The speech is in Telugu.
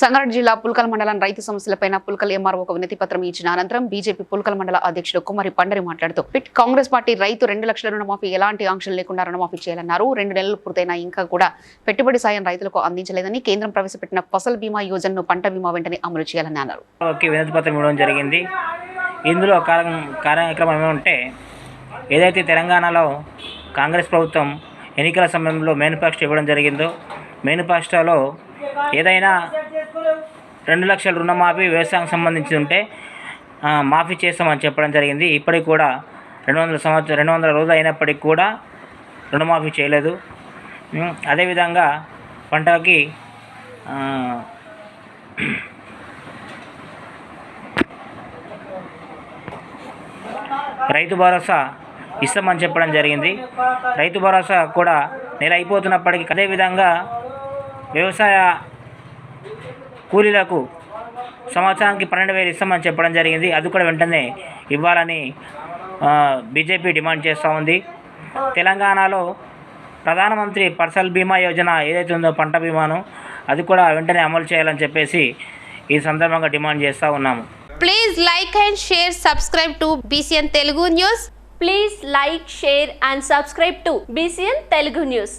సంగారెడ్డి జిల్లా పుల్కల్ మండలం రైతు సమస్యలపైన పుల్కల్ ఎంఆర్ఓ ఒక వినతి పత్రం ఇచ్చిన అనంతరం బీజేపీ పుల్కల్ మండల అధ్యక్షుడు కుమారి పండరి మాట్లాడుతూ పిట్ కాంగ్రెస్ పార్టీ రైతు రెండు లక్షల రుణమాఫీ ఎలాంటి ఆంక్షలు లేకుండా రుణమాఫీ చేయాలన్నారు. రెండు నెలలు పూర్తయినా ఇంకా కూడా పెట్టుబడి సాయం రైతులకు అందించలేదని కేంద్రం ప్రవేశపెట్టిన ఫసల్ బీమా యోజనను పంట బీమా వెంటనే అమలు చేయాలని అన్నారు. వినతి పత్రం ఇవ్వడం జరిగింది. ఇందులో కార్యక్రమం ఏమంటే ఏదైతే తెలంగాణలో కాంగ్రెస్ ప్రభుత్వం ఎన్నికల సమయంలో మేనిఫెస్టో ఇవ్వడం జరిగిందో మేనిఫెస్టోలో ఏదైనా రెండు లక్షల రుణమాఫీ వ్యవసాయం సంబంధించి ఉంటే మాఫీ చేస్తామని చెప్పడం జరిగింది. ఇప్పటికి కూడా రెండు వందల సంవత్సరం రెండు వందల రోజులు అయినప్పటికీ కూడా రుణమాఫీ చేయలేదు. అదేవిధంగా పంటకి రైతు భరోసా ఇస్తామని చెప్పడం జరిగింది. రైతు భరోసా కూడా నెల అయిపోతున్నప్పటికీ అదేవిధంగా వ్యవసాయ కూలీలకు సంవత్సరానికి పన్నెండు వేలు ఇస్తామని చెప్పడం జరిగింది. అది కూడా వెంటనే ఇవ్వాలని బీజేపీ డిమాండ్ చేస్తూ ఉంది. తెలంగాణలో ప్రధానమంత్రి ఫసల్ బీమా యోజన ఏదైతే ఉందో పంట బీమాను అది కూడా వెంటనే అమలు చేయాలని చెప్పేసి ఈ సందర్భంగా డిమాండ్ చేస్తూ ఉన్నాము. Please like and share subscribe to BCN Telugu news. Please like share and subscribe to BCN Telugu news.